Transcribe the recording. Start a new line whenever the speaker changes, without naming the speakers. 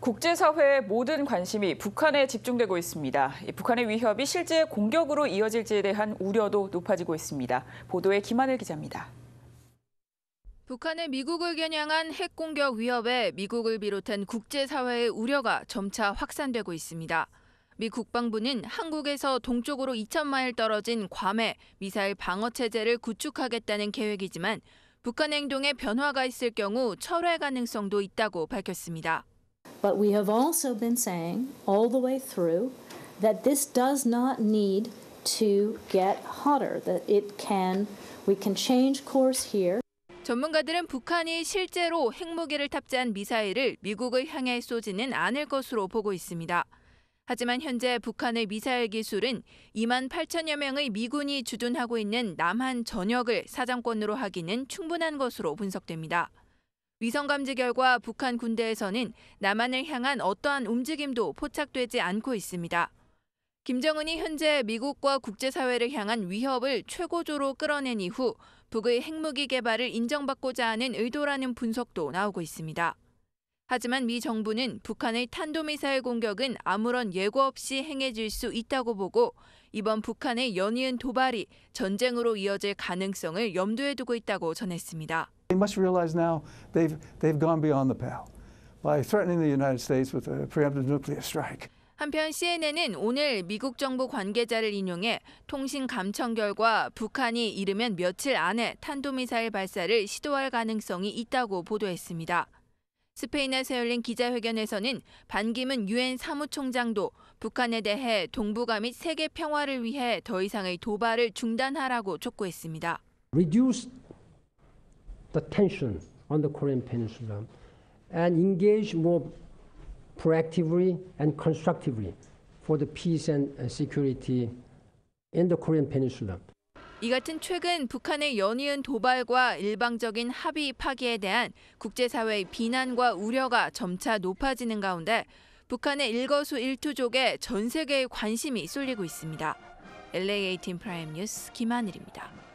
국제사회의 모든 관심이 북한에 집중되고 있습니다. 북한의 위협이 실제 공격으로 이어질지에 대한 우려도 높아지고 있습니다. 보도에 김하늘 기자입니다.
북한의 미국을 겨냥한 핵 공격 위협에 미국을 비롯한 국제사회의 우려가 점차 확산되고 있습니다. 미 국방부는 한국에서 동쪽으로 2천마일 떨어진 괌에 미사일 방어 체제를 구축하겠다는 계획이지만 북한 행동에 변화가 있을 경우 철회 가능성도 있다고 밝혔습니다.
But we have also been saying all the way through that this does not need to get hotter, that it can, we can change course here.
전문가들은 북한이 실제로 핵무기를 탑재한 미사일을 미국을 향해 쏘지는 않을 것으로 보고 있습니다. 하지만 현재 북한의 미사일 기술은 2만 8천여 명의 미군이 주둔하고 있는 남한 전역을 사정권으로 하기는 충분한 것으로 분석됩니다. 위성 감지 결과 북한 군대에서는 남한을 향한 어떠한 움직임도 포착되지 않고 있습니다. 김정은이 현재 미국과 국제사회를 향한 위협을 최고조로 끌어낸 이후 북의 핵무기 개발을 인정받고자 하는 의도라는 분석도 나오고 있습니다. 하지만 미 정부는 북한의 탄도미사일 공격은 아무런 예고 없이 행해질 수 있다고 보고 이번 북한의 연이은 도발이 전쟁으로 이어질 가능성을 염두에 두고 있다고 전했습니다.
They must realize now they've, they've gone beyond the pale by threatening the United States with a preemptive nuclear strike.
한편 CNN은 오늘 미국 정부 관계자를 인용해 통신 감청 결과 북한이 이르면 며칠 안에 탄도미사일 발사를 시도할 가능성이 있다고 보도했습니다. 스페인에서 열린 기자회견에서는 반기문 유엔 사무총장도 북한에 대해 동북아 및 세계 평화를 위해 더 이상의 도발을 중단하라고 촉구했습니다.
Reduce the tension on the Korean Peninsula and engage more proactively and constructively for the peace and security in the Korean Peninsula.
이 같은 최근 북한의 연이은 도발과 일방적인 합의 파기에 대한 국제사회의 비난과 우려가 점차 높아지는 가운데 북한의 일거수일투족에 전 세계의 관심이 쏠리고 있습니다. LA18 프라임 뉴스 김하늘입니다.